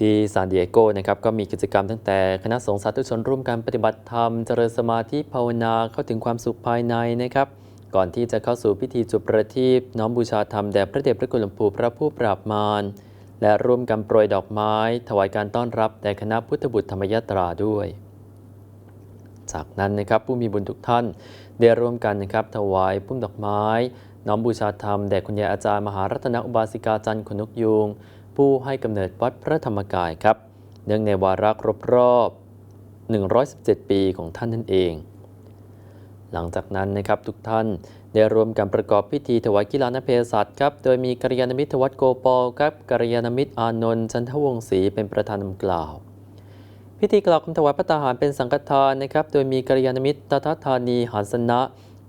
ที่ซานดิเอโกนะครับก็มีกิจกรรมตั้งแต่คณะสงฆ์สาธุชนร่วมกันปฏิบัติธรรม เจริญสมาธิภาวนาเข้าถึงความสุขภายในนะครับ ก่อนที่จะเข้าสู่พิธีจุดประทีปน้อมบูชาธรรมแด่พระเดชพระคุณหลวงปู่พระผู้ปราบมารและร่วมกันโปรยดอกไม้ ถวายการต้อนรับแด่คณะพุทธบุตรธรรมยตราด้วย จากนั้นนะครับผู้มีบุญทุกท่านได้ร่วมกันนะครับถวายพุ่มดอกไม้ น้อมบูชาธรรมแด่คุณยายอาจารย์มหารัตนอุบาสิกาจันทร์ขนุกยูง ผู้ให้กำเนิดวัดพระธรรมกายครับ เนื่องในวาระครบรอบ 117 ปีของท่านนั่นเอง หลังจากนั้นนะครับทุกท่านได้รวมกันประกอบพิธีถวายกีฬานเพศัตครับ โดยมีกัลยาณมิตรวัดโกปอลครับกัลยาณมิตรอานนท์จันทวงศ์ศรีเป็นประธานนำกล่าว พิธีกล่าวคำถวายพระตาหารเป็นสังฆทานนะครับ โดยมีกัลยาณมิตรตถาธานีหานสนะ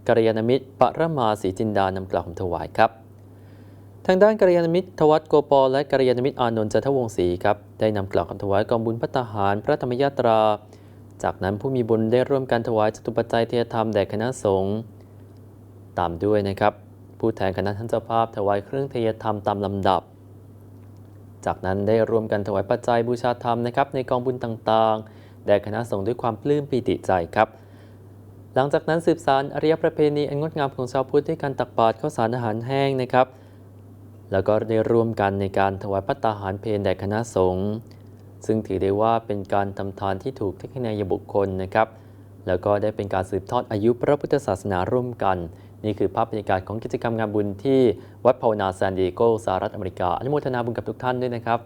กัลยาณมิตรปรมาศรีจินดานำกล่าวคำถวายครับ ทางด้านกัลยาณมิตรทวัตโกปอลและกัลยาณมิตรอานนท์จันทวงศ์ศรีครับได้นำกล่าวคำถวายกองบุญพระตาหารพระธรรมยาตรา จากนั้นผู้มีบุญได้ร่วมกันถวายจตุปัจจัยเทียธรรมแด่คณะสงฆ์ตามด้วยนะครับ ผู้แทนคณะท่านเจ้าภาพถวายเครื่องเทียธรรมตามลำดับ จากนั้นได้ร่วมกันถวายปัจจัยบูชาธรรมนะครับในกองบุญต่างๆ แด่คณะสงฆ์ด้วยความปลื้มปีติใจครับหลังจากนั้นสืบสารอริยประเพณีอันงดงามของชาวพุทธด้วยการตักบาตรข้าวสารอาหารแห้งนะครับ แล้วก็ได้ร่วมกันในการถวายพัตตาหารเพลแด่คณะสงฆ์ซึ่งถือได้ว่าเป็นการทำทานที่ถูกเทคนิคบุคคลนะครับ แล้วก็ได้เป็นการสืบทอดอายุพระพุทธศาสนาร่วมกัน นี่คือภาพบรรยากาศของกิจกรรมงานบุญที่วัดภาวนาซานดิเอโกสหรัฐอเมริกาอนุโมทนาบุญกับทุกท่านด้วยนะครับ